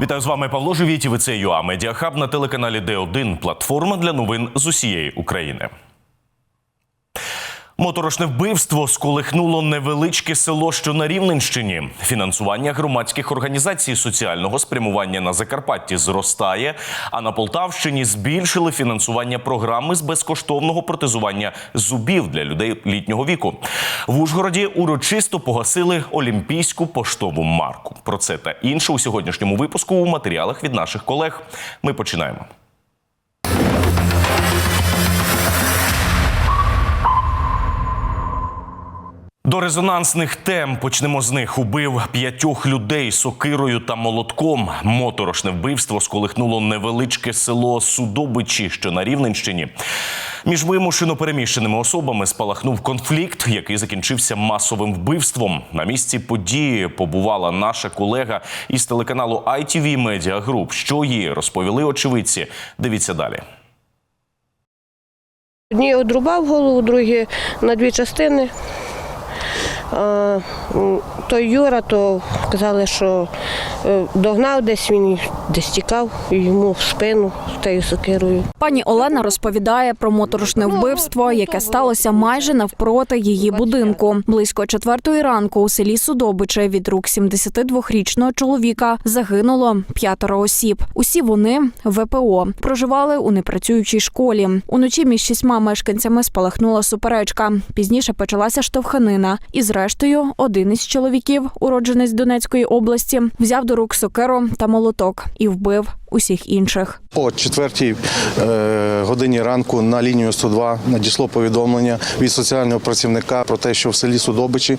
Вітаю з вами Павло Живіт і ви це ЮА на телеканалі Д1, платформа для новин з усієї України. Моторошне вбивство сколихнуло невеличке село, що на Рівненщині. Фінансування громадських організацій соціального спрямування на Закарпатті зростає. А на Полтавщині збільшили фінансування програми з безкоштовного протезування зубів для людей літнього віку. В Ужгороді урочисто погасили олімпійську поштову марку. Про це та інше у сьогоднішньому випуску у матеріалах від наших колег. Ми починаємо. До резонансних тем почнемо з них. Убив п'ятьох людей сокирою та молотком. Моторошне вбивство сколихнуло невеличке село Судобичі, що на Рівненщині. Між вимушено переміщеними особами спалахнув конфлікт, який закінчився масовим вбивством. На місці події побувала наша колега із телеканалу ITV Media Group. Що їй розповіли очевидці? Дивіться далі. Одні одрубав голову, другі на дві частини. А, той Юра, то казали, що е, догнав десь він десь тікав йому в спину тією сокирою. Пані Олена розповідає про моторошне вбивство, яке сталося майже навпроти її будинку. Близько четвертої ранку у селі Судобиче від рук 72-річного чоловіка загинуло п'ятеро осіб. Усі вони ВПО проживали у непрацюючій школі. Уночі між шістьма мешканцями спалахнула суперечка. Пізніше почалася штовханина, і зрештою один із чоловіків, уродженець Донецької області, взяв до рук сокиру та молоток і вбив усіх інших. О четвертій е, годині ранку на лінію 102 надійшло повідомлення від соціального працівника про те, що в селі Судобичі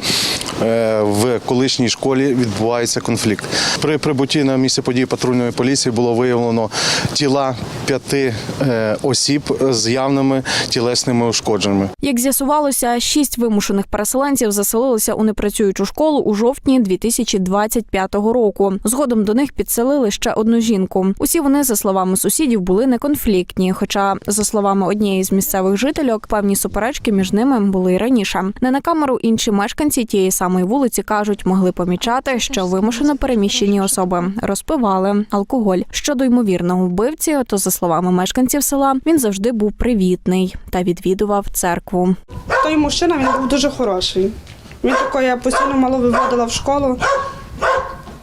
е, в колишній школі відбувається конфлікт. При прибутті на місце події патрульної поліції було виявлено тіла п'яти е, осіб з явними тілесними ушкодженнями. Як з'ясувалося, шість вимушених переселенців заселилися у непрацюючу школу у жовтні 2025 року. Згодом до них підселили ще одну жінку. Усі вони, за словами сусідів, були неконфліктні. Хоча, за словами однієї з місцевих жительок, певні суперечки між ними були й раніше. Не на камеру інші мешканці тієї самої вулиці кажуть, могли помічати, що вимушено переміщені особи розпивали алкоголь. Щодо ймовірного вбивці, то за словами мешканців села, він завжди був привітний та відвідував церкву. Той мужчина він був дуже хороший. Він такий, я постійно мало виводила в школу.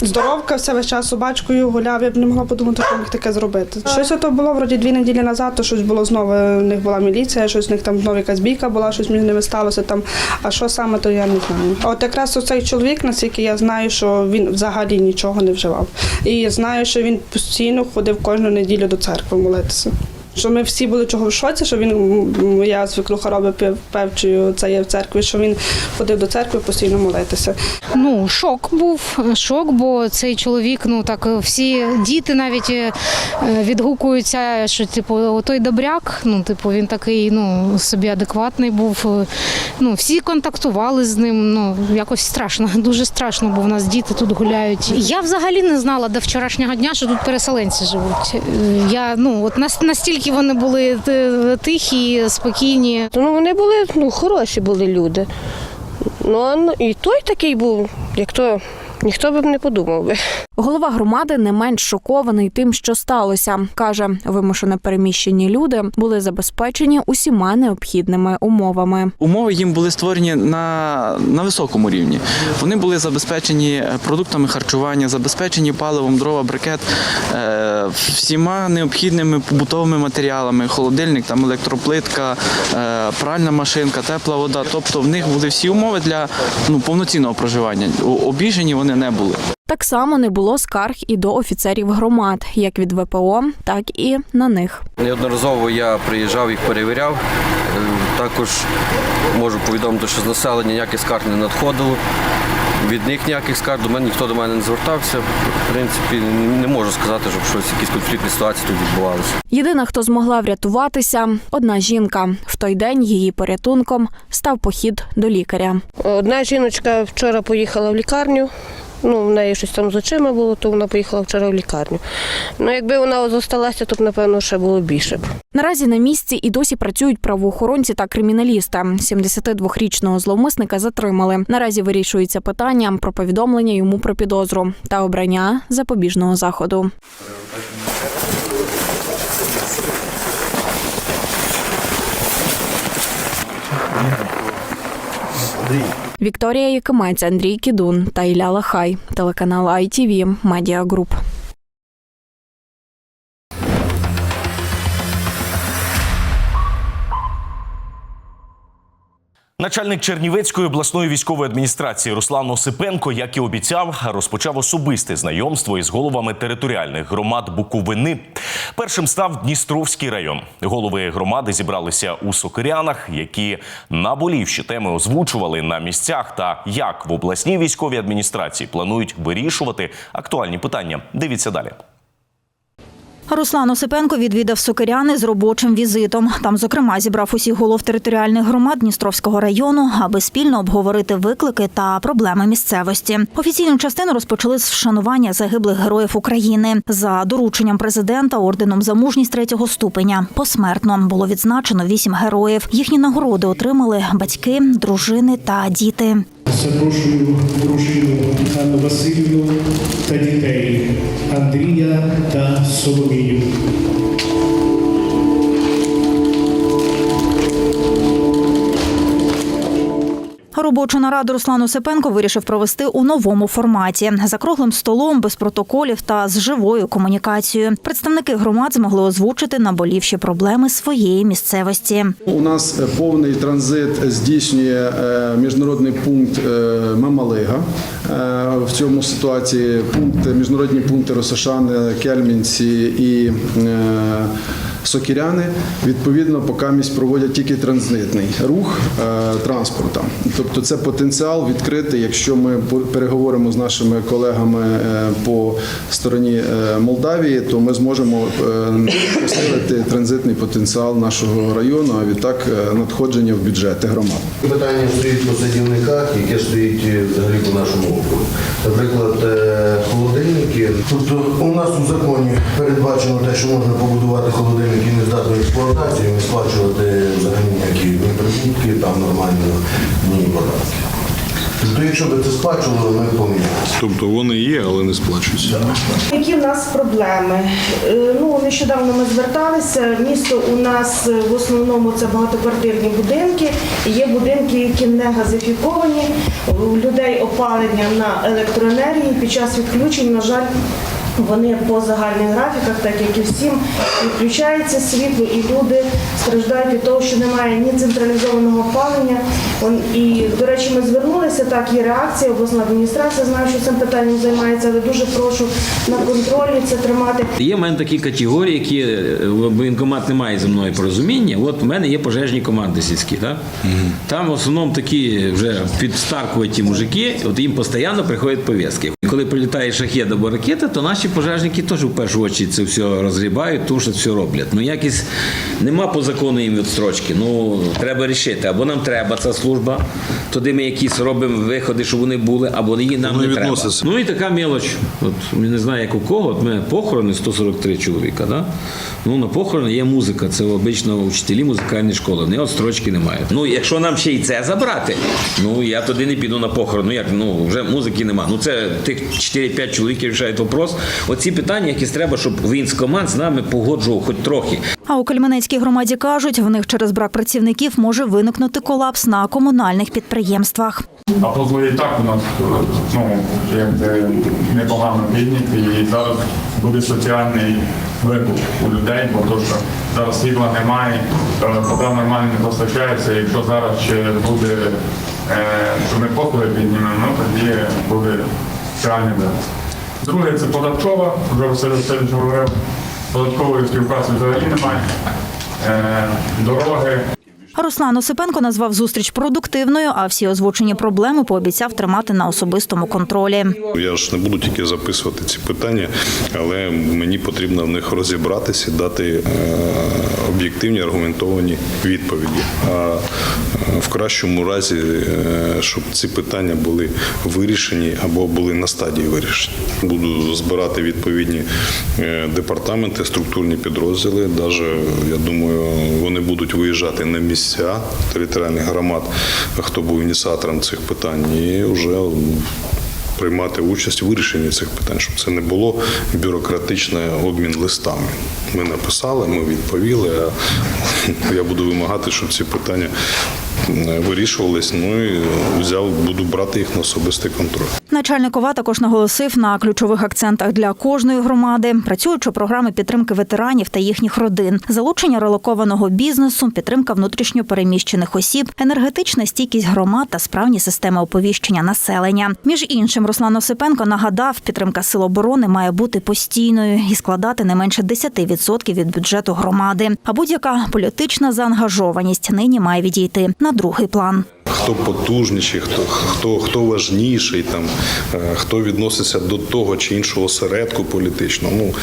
Здоровка, все весь час собачкою гуляв, я б не могла подумати, що міг таке зробити. Щось то було вроді дві неділі назад, то щось було знову. В них була міліція, щось в них там знову якась бійка була, щось між ними сталося там. А що саме, то я не знаю. А от якраз оцей чоловік, наскільки я знаю, що він взагалі нічого не вживав. І я знаю, що він постійно ходив кожну неділю до церкви молитися. Що ми всі були чого в шоці, що він м, я свекруха робить пев- певчою, це є в церкві, що він ходив до церкви постійно молитися. Ну, шок був, шок, бо цей чоловік, ну так всі діти навіть е, відгукуються, що типу, той добряк, ну, типу, він такий, ну, собі адекватний був. Ну, всі контактували з ним. Ну, якось страшно, дуже страшно, бо в нас діти тут гуляють. Я взагалі не знала до вчорашнього дня, що тут переселенці живуть. Е, Я ну от нас- настільки вони були тихі, спокійні. Ну вони були ну, хороші були люди. Ну ну, і той такий був, як то ніхто б не подумав би. Голова громади не менш шокований тим, що сталося. каже, вимушено переміщені люди були забезпечені усіма необхідними умовами. Умови їм були створені на, на високому рівні. Вони були забезпечені продуктами харчування, забезпечені паливом, дрова, брикет, е, всіма необхідними побутовими матеріалами, холодильник, там електроплитка, е, пральна машинка, тепла вода. Тобто в них були всі умови для ну, повноцінного проживання. Обіжені вони не були. Так само не було скарг і до офіцерів громад, як від ВПО, так і на них. Неодноразово я приїжджав їх перевіряв. Е, Також можу повідомити, що з населення ніяких скарг не надходило. Від них ніяких скарг до мене ніхто до мене не звертався. В принципі, не можу сказати, щоб щось якісь конфліктні ситуації тут відбувалися. Єдина, хто змогла врятуватися, одна жінка. В той день її порятунком став похід до лікаря. Одна жіночка вчора поїхала в лікарню, Ну, в неї щось там з очима було, то вона поїхала вчора в лікарню. Ну, якби вона зосталася, то б, напевно, ще було більше. Наразі на місці і досі працюють правоохоронці та криміналісти. 72-річного зловмисника затримали. Наразі вирішується питання про повідомлення йому про підозру та обрання запобіжного заходу. Вікторія Якимець, Андрій Кідун та Ілля Лахай. Телеканал ITV Медіа Начальник Чернівецької обласної військової адміністрації Руслан Осипенко, як і обіцяв, розпочав особисте знайомство із головами територіальних громад Буковини. Першим став Дністровський район. Голови громади зібралися у Сокирянах, які наболівші теми озвучували на місцях та як в обласній військовій адміністрації планують вирішувати актуальні питання. Дивіться далі. Руслан Осипенко відвідав Сокиряни з робочим візитом. Там, зокрема, зібрав усіх голов територіальних громад Дністровського району, аби спільно обговорити виклики та проблеми місцевості. Офіційну частину розпочали з вшанування загиблих героїв України за дорученням президента орденом за мужність третього ступеня. Посмертно було відзначено вісім героїв. Їхні нагороди отримали батьки, дружини та діти. Запрошую дружину Анну Васильівну та дітей Андрія та Соломію. Робочу нараду Руслан Осипенко вирішив провести у новому форматі за круглим столом, без протоколів та з живою комунікацією. Представники громад змогли озвучити наболівші проблеми своєї місцевості. У нас е, повний транзит здійснює е, міжнародний пункт е, Мамалига. В цьому ситуації пункти, міжнародні пункти Росошани, Кельмінці і Сокіряни відповідно поки місць проводять тільки транзитний рух е, транспорту. Тобто це потенціал відкритий, якщо ми переговоримо з нашими колегами е, по стороні е, Молдавії, то ми зможемо посилити транзитний потенціал нашого району, а відтак надходження в бюджети громад. Питання стоїть по садівниках, яке стоїть взагалі по нашому округу. Наприклад, холодильники. Тобто у нас у законі передбачено те, що можна побудувати холодильники не здатну експлуатацію, не сплачувати взагалі ніякі ні прибутки, там нормально, ні податки. Тобто, якщо би це сплачували, ми б помінялися. Тобто вони є, але не сплачуються. Які в нас проблеми? Е, Ну, нещодавно ми зверталися. Місто у нас е, в основному це багатоквартирні будинки. Є будинки, які не газифіковані. У людей опалення на електроенергії під час відключень, на жаль. Вони по загальних графіках, так як і всім, відключається світло, і люди страждають від того, що немає ні централізованого опалення. І, до речі, ми звернулися, так, є реакція, обласна адміністрація знає, що цим питанням займається, але дуже прошу на контролі це тримати. Є в мене такі категорії, які е, воєнкомат не має зі мною порозуміння. От в мене є пожежні команди сільські. Так? Там в основному такі вже підстаркуваті мужики, от їм постійно приходять пов'язки. Коли прилітає шахет або ракета, то наші пожежники теж в першу чергу це все розгрібають, тушать, все роблять. Ну якісь нема по закону їм відстрочки. Ну треба рішити. Або нам треба ця служба, туди ми якісь робимо виходи, щоб вони були, або її нам Вони не треба. Ну і така мелоч. От я не знаю, як у кого. От ми похорони 143 чоловіка. Да? Ну на похорони є музика. Це обично учителі музикальної школи. Вони от строчки не мають. Ну якщо нам ще й це забрати, ну я туди не піду на похорон. Ну як ну вже музики нема. Ну це тих 4-5 чоловіків рішають вопрос. Оці питання, якісь треба, щоб воєнськомат з нами погоджував хоч трохи. А у Кельменецькій громаді кажуть, в них через брак працівників може виникнути колапс на комунальних підприємствах. А позови і так у нас ну, якби непогано підняті, і зараз буде соціальний вибух у людей, бо то, що зараз світла немає, е, вода нормально не постачається. Якщо зараз ще буде, е, що ми послуги піднімемо, ну тоді буде соціальний вибух. Друге, це податкова, вже Василь Васильович говорив, податкової співпраці взагалі немає. Е, Дороги. Руслан Осипенко назвав зустріч продуктивною, а всі озвучені проблеми пообіцяв тримати на особистому контролі. Я ж не буду тільки записувати ці питання, але мені потрібно в них розібратися, дати е, об'єктивні аргументовані відповіді. А е, в кращому разі, е, щоб ці питання були вирішені або були на стадії вирішення. Буду збирати відповідні департаменти, структурні підрозділи. Навіть, я думаю, вони будуть виїжджати на місця територіальних громад, хто був ініціатором цих питань, і вже приймати участь у вирішенні цих питань, щоб це не було бюрократичний обмін листами. Ми написали, ми відповіли. А я буду вимагати, щоб ці питання вирішувались. Ну і взяв, буду брати їх на особистий контроль. Начальник ОВА також наголосив на ключових акцентах для кожної громади, працюючи програми підтримки ветеранів та їхніх родин, залучення релокованого бізнесу, підтримка внутрішньо переміщених осіб, енергетична стійкість громад та справні системи оповіщення населення. Між іншим, Руслан Осипенко нагадав, підтримка сил оборони має бути постійною і складати не менше 10% від бюджету громади. А будь-яка політична заангажованість нині має відійти на другий план. Хто потужніший, хто хто хто важніший, там е, хто відноситься до того чи іншого осередку політичного. Ну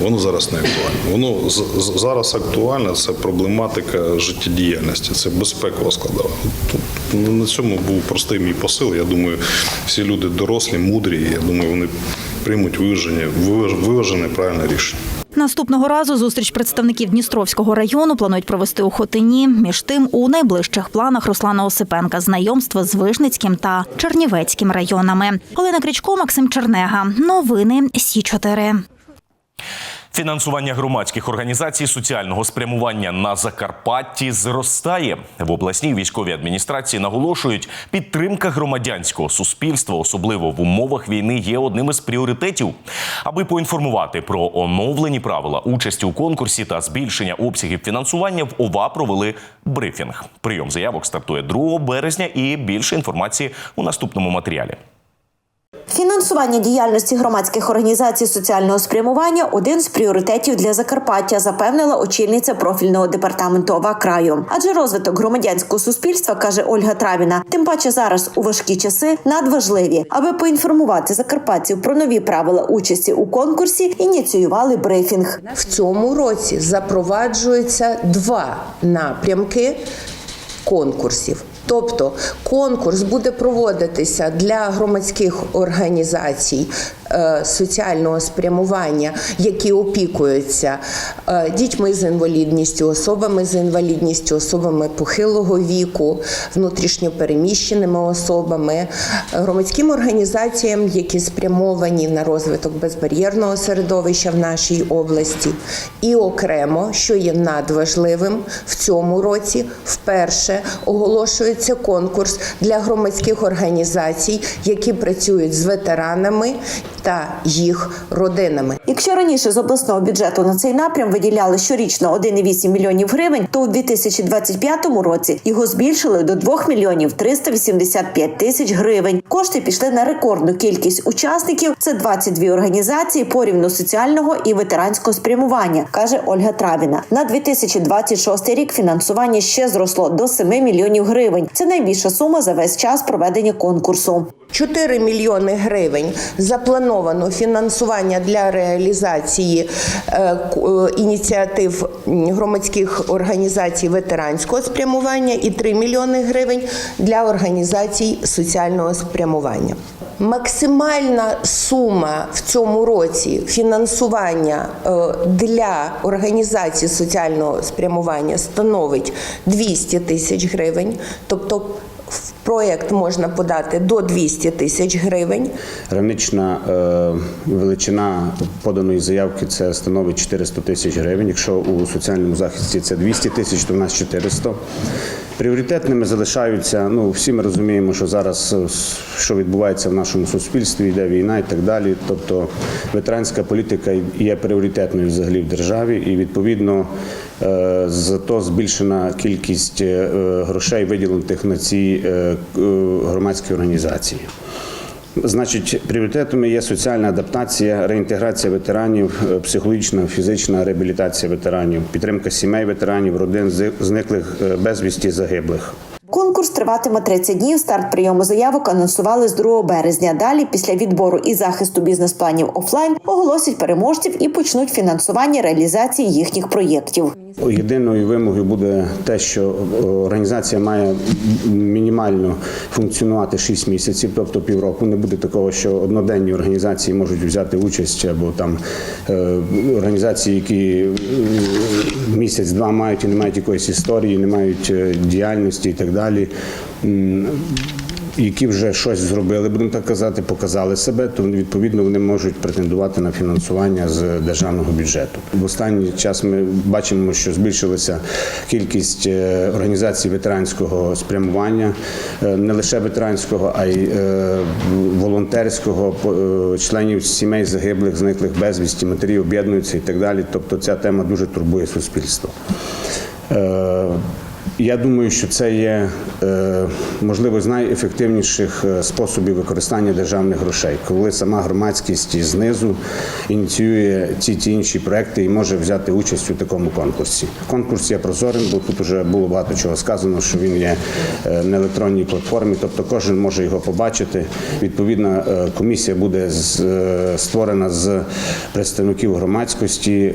воно зараз не актуально. Воно зараз актуальна це проблематика життєдіяльності, це безпекова складова. Тут, на цьому був простий мій посил. Я думаю, всі люди дорослі, мудрі. Я думаю, вони приймуть виважене, виважене правильне рішення. Наступного разу зустріч представників Дністровського району планують провести у Хотині. Між тим, у найближчих планах Руслана Осипенка знайомство з Вижницьким та Чернівецьким районами. Олена Крічко, Максим Чернега. Новини Сі 4 Фінансування громадських організацій соціального спрямування на Закарпатті зростає. В обласній військовій адміністрації наголошують, підтримка громадянського суспільства, особливо в умовах війни, є одним із пріоритетів. Аби поінформувати про оновлені правила участі у конкурсі та збільшення обсягів фінансування, в ОВА провели брифінг. Прийом заявок стартує 2 березня і більше інформації у наступному матеріалі. Фінансування діяльності громадських організацій соціального спрямування один з пріоритетів для Закарпаття, запевнила очільниця профільного департаменту ОВА краю. Адже розвиток громадянського суспільства, каже Ольга Травіна, тим паче зараз у важкі часи надважливі, аби поінформувати закарпатців про нові правила участі у конкурсі. Ініціювали брифінг. В цьому році запроваджується два напрямки конкурсів. Тобто конкурс буде проводитися для громадських організацій соціального спрямування, які опікуються е, дітьми з інвалідністю, особами з інвалідністю, особами похилого віку, внутрішньо переміщеними особами, громадським організаціям, які спрямовані на розвиток безбар'єрного середовища в нашій області, і окремо, що є надважливим в цьому році, вперше оголошується конкурс для громадських організацій, які працюють з ветеранами та їх родинами. Якщо раніше з обласного бюджету на цей напрям виділяли щорічно 1,8 мільйонів гривень, то у 2025 році його збільшили до 2 мільйонів 385 тисяч гривень. Кошти пішли на рекордну кількість учасників. Це 22 організації порівну соціального і ветеранського спрямування, каже Ольга Травіна. На 2026 рік фінансування ще зросло до 7 мільйонів гривень. Це найбільша сума за весь час проведення конкурсу. 4 мільйони гривень заплановано фінансування для реалізації е, е, ініціатив громадських організацій ветеранського спрямування і 3 мільйони гривень для організацій соціального спрямування. Максимальна сума в цьому році фінансування е, для організацій соціального спрямування становить 200 тисяч гривень, тобто проєкт можна подати до 200 тисяч гривень. Гранична е, величина поданої заявки це становить 400 тисяч гривень. Якщо у соціальному захисті це 200 тисяч, то в нас 400. Пріоритетними залишаються. Ну всі ми розуміємо, що зараз е, що відбувається в нашому суспільстві, йде війна і так далі. Тобто ветеранська політика є пріоритетною взагалі в державі, і відповідно зато збільшена кількість е, грошей, виділених на ці е, е, громадські організації. Значить, пріоритетами є соціальна адаптація, реінтеграція ветеранів, е, психологічна, фізична реабілітація ветеранів, підтримка сімей ветеранів, родин зниклих е, безвісті загиблих. Конкурс триватиме 30 днів. Старт прийому заявок анонсували з 2 березня. Далі, після відбору і захисту бізнес-планів офлайн, оголосять переможців і почнуть фінансування реалізації їхніх проєктів. Єдиною вимогою буде те, що е, організація має мінімально функціонувати 6 місяців, тобто півроку. Не буде такого, що одноденні організації можуть взяти участь, або там е, організації, які е, місяць-два мають і не мають якоїсь історії, не мають діяльності і так далі. Які вже щось зробили, будемо так казати, показали себе, то відповідно вони можуть претендувати на фінансування з державного бюджету. В останній час ми бачимо, що збільшилася кількість е, організацій ветеранського спрямування, е, не лише ветеранського, а й е, волонтерського, членів сімей загиблих, зниклих безвісті, матері об'єднуються і так далі. Тобто ця тема дуже турбує суспільство. Я думаю, що це є е, можливо з найефективніших е, способів використання державних грошей, коли сама громадськість знизу ініціює ці ті інші проекти і може взяти участь у такому конкурсі. Конкурс є прозорим, бо тут вже було багато чого сказано, що він є е, на електронній платформі, тобто кожен може його побачити. Відповідна комісія буде створена з представників громадськості,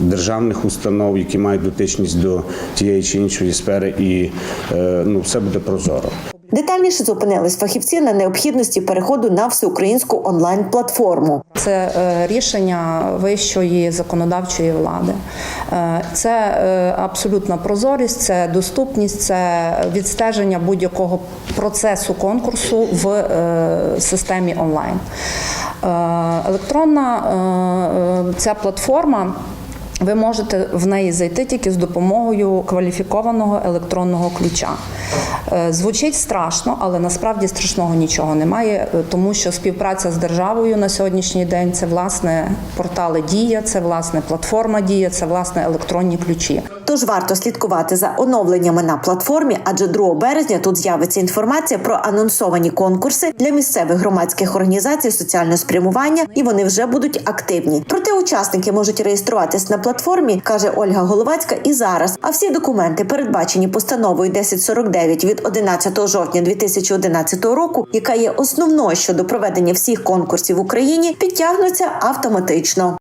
державних установ, які мають дотичність до тієї чи іншої сфери, і е, ну все буде прозоро. Детальніше зупинились фахівці на необхідності переходу на всеукраїнську онлайн-платформу. Це е, рішення вищої законодавчої влади. Е, Це абсолютна прозорість, це доступність, це відстеження будь-якого процесу конкурсу в системі онлайн. Електронна ця платформа. Ви можете в неї зайти тільки з допомогою кваліфікованого електронного ключа. Е, Звучить страшно, але насправді страшного нічого немає, е, тому що співпраця з державою на сьогоднішній день це власне портали Дія, це власне платформа Дія, це власне електронні ключі. Тож варто слідкувати за оновленнями на платформі, адже 2 березня тут з'явиться інформація про анонсовані конкурси для місцевих громадських організацій соціального спрямування, і вони вже будуть активні. Проте учасники можуть реєструватись на платформі, каже Ольга Головацька, і зараз. А всі документи, передбачені постановою 1049 від 11 жовтня 2011 року, яка є основною щодо проведення всіх конкурсів в Україні, підтягнуться автоматично.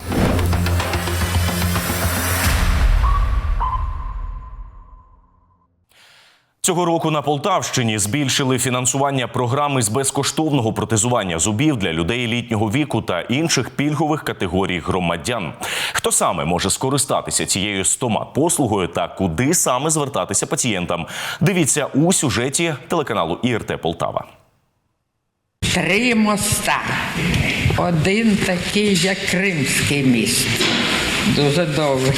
Цього року на Полтавщині збільшили фінансування програми з безкоштовного протезування зубів для людей літнього віку та інших пільгових категорій громадян. Хто саме може скористатися цією стомат-послугою та куди саме звертатися пацієнтам? Дивіться у сюжеті телеканалу ІРТ Полтава. Три моста. Один такий, як Кримський міст. Дуже довгий.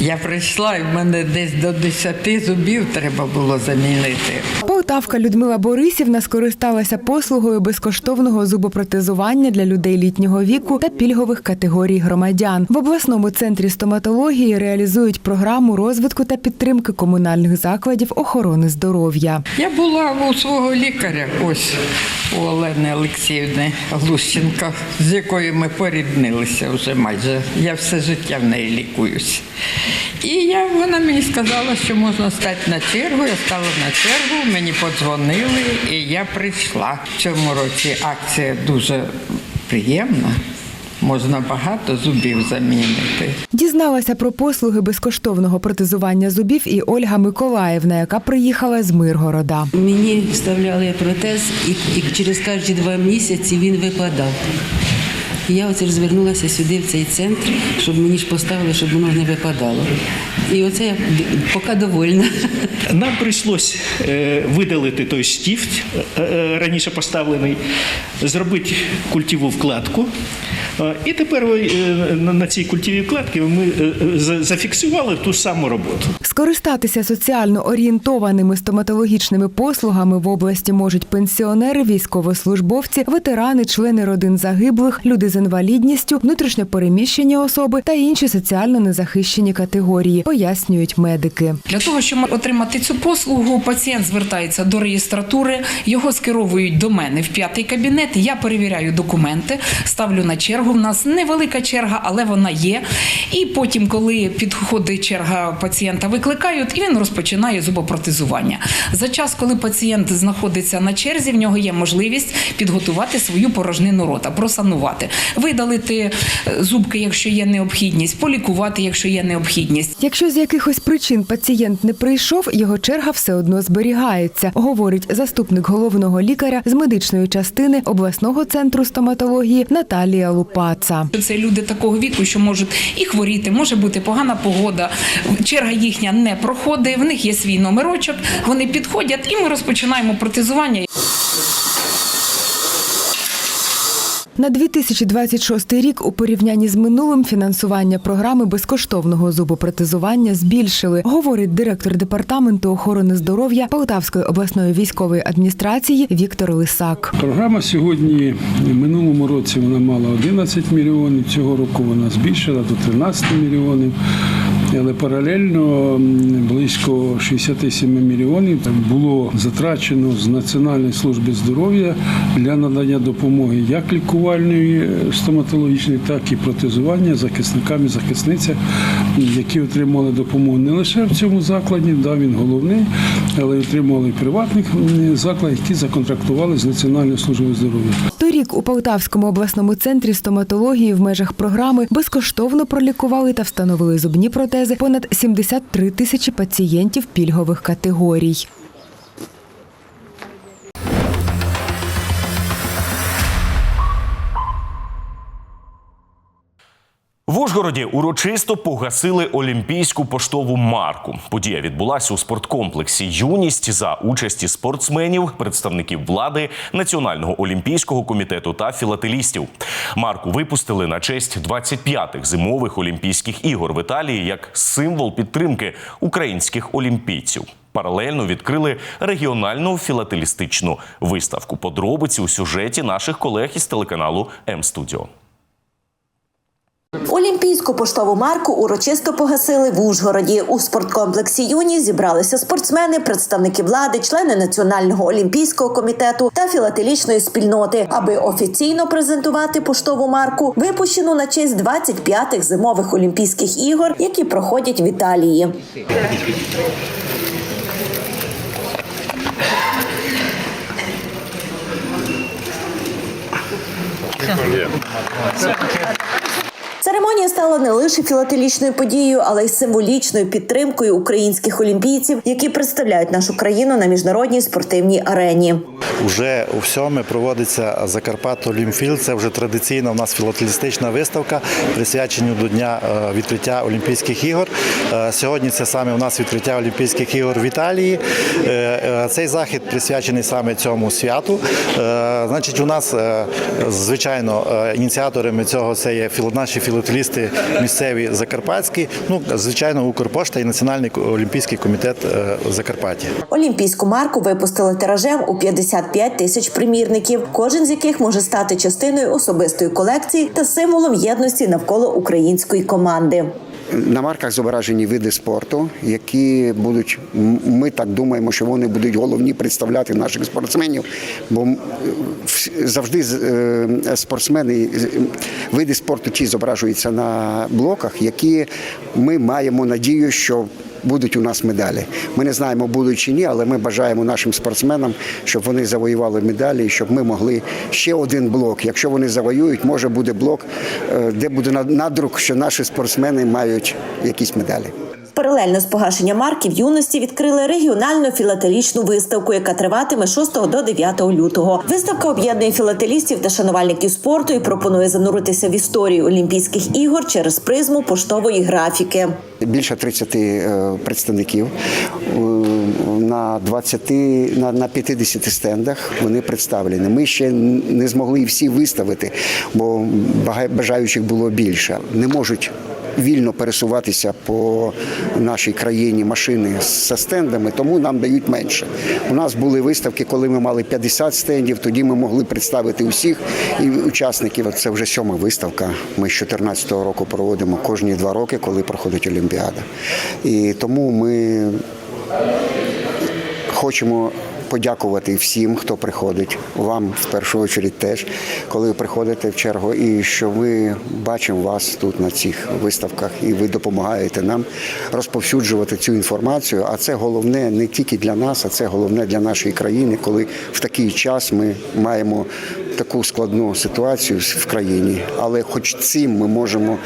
Я прийшла і в мене десь до 10 зубів треба було замінити. Полтавка Людмила Борисівна скористалася послугою безкоштовного зубопротезування для людей літнього віку та пільгових категорій громадян. В обласному центрі стоматології реалізують програму розвитку та підтримки комунальних закладів охорони здоров'я. Я була у свого лікаря, ось у Олени Олексіївни Глущенко, з якою ми поріднилися вже майже. Я все життя в неї лікуюсь. І я, вона мені сказала, що можна стати на чергу. Я стала на чергу, мені подзвонили, і я прийшла. В цьому році акція дуже приємна. Можна багато зубів замінити. Дізналася про послуги безкоштовного протезування зубів і Ольга Миколаївна, яка приїхала з Миргорода. Мені вставляли протез, і, і через кожні два місяці він випадав. І Я оце звернулася сюди, в цей центр, щоб мені ж поставили, щоб воно не випадало. І оце я поки довольна. Нам прийшлось е, видалити той штіфт е, е, раніше поставлений, зробити культіву вкладку, І тепер е, на- цій культівій кладці ми е, е, за- зафіксували ту саму роботу. Скористатися соціально орієнтованими стоматологічними послугами в області можуть пенсіонери, військовослужбовці, ветерани, члени родин загиблих, люди з інвалідністю, внутрішньопереміщені особи та інші соціально незахищені категорії, пояснюють медики. Для того, щоб отримати цю послугу, пацієнт звертається до реєстратури, його скеровують до мене в п'ятий кабінет. Я перевіряю документи, ставлю на чергу. В нас невелика черга, але вона є. І потім, коли підходить черга пацієнта, викликають, і він розпочинає зубопротезування. За час, коли пацієнт знаходиться на черзі, в нього є можливість підготувати свою порожнину рота, просанувати, видалити е, зубки, якщо є необхідність, полікувати, якщо є необхідність. Якщо з якихось причин пацієнт не прийшов, його черга все одно зберігається, говорить заступник головного лікаря з медичної частини обласного центру стоматології Наталія Лупаца. Це люди такого віку, що можуть і хворіти, може бути погана погода. Черга їхня не проходить. В них є свій номерочок. Вони підходять, і ми розпочинаємо протезування. На 2026 рік у порівнянні з минулим фінансування програми безкоштовного зубопротезування збільшили, говорить директор департаменту охорони здоров'я Полтавської обласної військової адміністрації Віктор Лисак. Програма сьогодні в минулому році вона мала 11 мільйонів. Цього року вона збільшила до 13 мільйонів. Але паралельно близько 67 мільйонів було затрачено з Національної служби здоров'я для надання допомоги як лікувальної е, стоматологічної, так і протезування захисникам і захисницям, які отримали допомогу не лише в цьому закладі, да, він головний, але й отримали приватних закладів, які законтрактували з Національною службою здоров'я. Торік у Полтавському обласному центрі стоматології в межах програми безкоштовно пролікували та встановили зубні протези понад 73 тисячі пацієнтів пільгових категорій. В Ужгороді урочисто погасили олімпійську поштову марку. Подія відбулася у спорткомплексі Юність за участі спортсменів, представників влади, Національного олімпійського комітету та філателістів. Марку випустили на честь 25-х зимових олімпійських ігор в Італії як символ підтримки українських олімпійців. Паралельно відкрили регіональну філателістичну виставку. Подробиці у сюжеті наших колег із телеканалу М-Студіо. Олімпійську поштову марку урочисто погасили в Ужгороді. У спорткомплексі Юні зібралися спортсмени, представники влади, члени Національного олімпійського комітету та філателічної спільноти, аби офіційно презентувати поштову марку, випущену на честь 25-х зимових олімпійських ігор, які проходять в Італії. Церемонія стала не лише філателічною подією, але й символічною підтримкою українських олімпійців, які представляють нашу країну на міжнародній спортивній арені. Уже у сьоме проводиться Закарпат Олімфіл. Це вже традиційна у нас філателістична виставка, присвячена до дня е, відкриття Олімпійських ігор. Е, Сьогодні це саме у нас відкриття Олімпійських ігор в Італії. Е, Цей захід присвячений саме цьому святу. Значить, у нас звичайно ініціаторами цього це є наші філателісти місцеві закарпатські. Ну звичайно, Укрпошта і Національний олімпійський комітет е, Закарпаття. Олімпійську марку випустили тиражем у 55 тисяч примірників, кожен з яких може стати частиною особистої колекції та символом єдності навколо української команди. На марках зображені види спорту, які будуть, ми так думаємо, що вони будуть головні представляти наших спортсменів. Бо завжди е, спортсмени, з- види спорту ті зображуються на блоках, які ми маємо надію, що будуть у нас медалі. Ми не знаємо, будуть чи ні, але ми бажаємо нашим спортсменам, щоб вони завоювали медалі, і щоб ми могли ще один блок. Якщо вони завоюють, може буде блок, е, де буде над- надрук, що наші спортсмени мають якісь медалі. Паралельно з погашенням марки в юності відкрили регіональну філателічну виставку, яка триватиме 6 до 9 лютого. Виставка об'єднує філателістів та шанувальників спорту і пропонує зануритися в історію Олімпійських ігор через призму поштової графіки. Більше 30 е, представників. Е, на 20, на, на 50 стендах вони представлені. Ми ще не змогли всі виставити, бо бажаючих було більше. Не можуть вільно пересуватися по нашій країні машини з стендами, тому нам дають менше. У нас були виставки, коли ми мали 50 стендів, тоді ми могли представити усіх і учасників. Це вже сьома виставка. Ми з 2014 року проводимо кожні два роки, коли проходить Олімпіада. І тому ми хочемо подякувати всім, хто приходить. Вам в першу чергу теж, коли ви приходите в чергу, і що ми бачимо вас тут на цих виставках, і ви допомагаєте нам розповсюджувати цю інформацію. А це головне не тільки для нас, а це головне для нашої країни, коли в такий час ми маємо таку складну ситуацію в країні. Але хоч цим ми можемо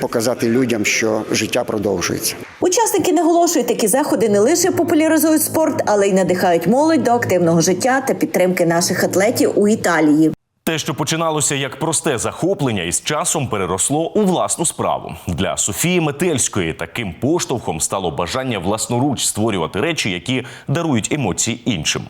показати людям, що життя продовжується. Учасники наголошують, такі заходи не лише популяризують спорт, але й надихають молодь до активного життя та підтримки наших атлетів у Італії. Те, що починалося як просте захоплення, із часом переросло у власну справу. Для Софії Метельської таким поштовхом стало бажання власноруч створювати речі, які дарують емоції іншим.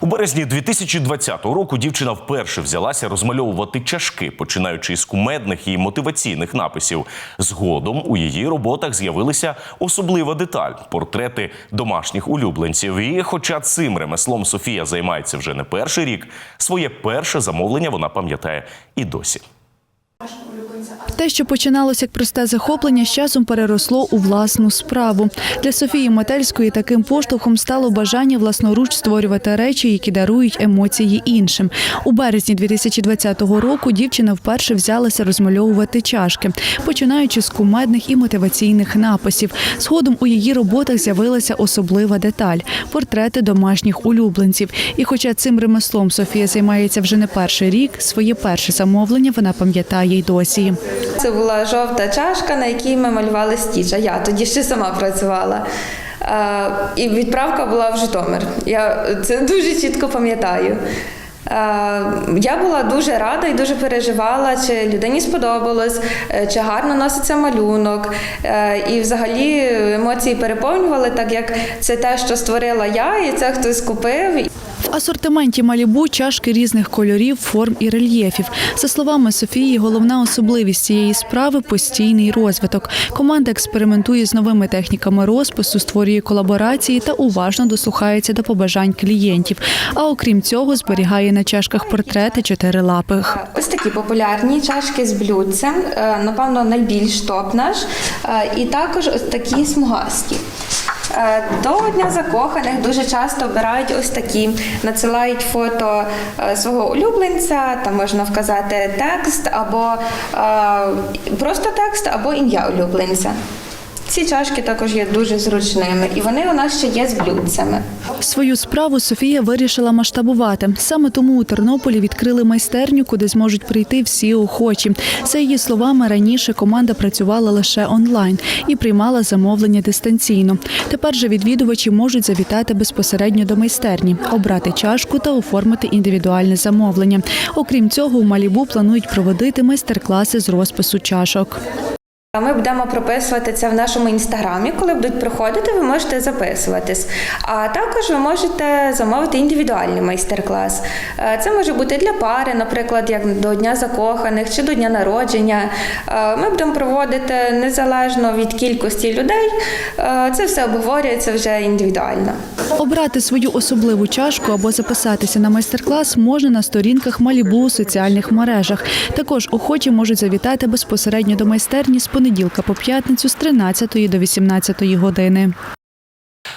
У березні 2020 року дівчина вперше взялася розмальовувати чашки, починаючи із кумедних і мотиваційних написів. Згодом у її роботах з'явилася особлива деталь портрети домашніх улюбленців. І, хоча цим ремеслом Софія займається вже не перший рік, своє перше замовлення вона пам'ятає і досі. Те, що починалося як просте захоплення, з часом переросло у власну справу. Для Софії Метельської таким поштовхом стало бажання власноруч створювати речі, які дарують емоції іншим. У березні 2020 року дівчина вперше взялася розмальовувати чашки, починаючи з кумедних і мотиваційних написів. Згодом у її роботах з'явилася особлива деталь портрети домашніх улюбленців. І, хоча цим ремеслом Софія займається вже не перший рік, своє перше замовлення вона пам'ятає й досі. Це була жовта чашка, на якій ми малювали стіч. А я тоді ще сама працювала. І відправка була в Житомир. Я це дуже чітко пам'ятаю. Я була дуже рада і дуже переживала, чи людині сподобалось, е, чи гарно носиться малюнок. Е, І взагалі емоції переповнювали, так як це те, що створила я, і це хтось купив. В асортименті Малібу чашки різних кольорів, форм і рельєфів. За словами Софії, головна особливість цієї справи постійний розвиток. Команда експериментує з новими техніками розпису, створює колаборації та уважно дослухається до побажань клієнтів. А окрім цього, зберігає на чашках портрети чотирилапих. Ось такі популярні чашки з блюдцем, е, напевно, найбільш топ наш. Е, І також ось такі смугасті. Е, До Дня закоханих дуже часто обирають ось такі, надсилають фото е, свого улюбленця, там можна вказати текст або е, просто текст, або ім'я улюбленця. Ці чашки також є дуже зручними, і вони у нас ще є з блюдцями. Свою справу Софія вирішила масштабувати. Саме тому у Тернополі відкрили майстерню, куди зможуть прийти всі охочі. За її словами, раніше команда працювала лише онлайн і приймала замовлення дистанційно. Тепер же відвідувачі можуть завітати безпосередньо до майстерні, обрати чашку та оформити індивідуальне замовлення. Окрім цього, у Малібу планують проводити майстер-класи з розпису чашок. Ми будемо прописувати це в нашому інстаграмі. Коли будуть приходити, ви можете записуватись. А також ви можете замовити індивідуальний майстер-клас. Е, Це може бути для пари, наприклад, як до Дня закоханих чи до дня народження. Е, Ми будемо проводити незалежно від кількості людей. Е, Це все обговорюється вже індивідуально. Обрати свою особливу чашку або записатися на майстер-клас можна на сторінках Малібу у соціальних мережах. Також охочі можуть завітати безпосередньо до майстерні з понеділка по п'ятницю з 13 до 18 години.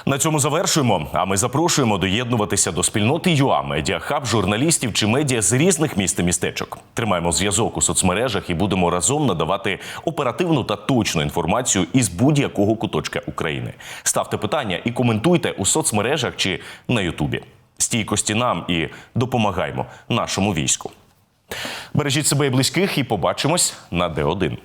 На цьому завершуємо. А ми запрошуємо доєднуватися до спільноти ЮА Медіахаб, журналістів чи медіа з різних міст і містечок. Тримаємо зв'язок у соцмережах і будемо разом надавати оперативну та точну інформацію із будь-якого куточка України. Ставте питання і коментуйте у соцмережах чи на Ютубі. Стійкості нам і допомагаймо нашому війську. Бережіть себе і близьких, і побачимось на Д1.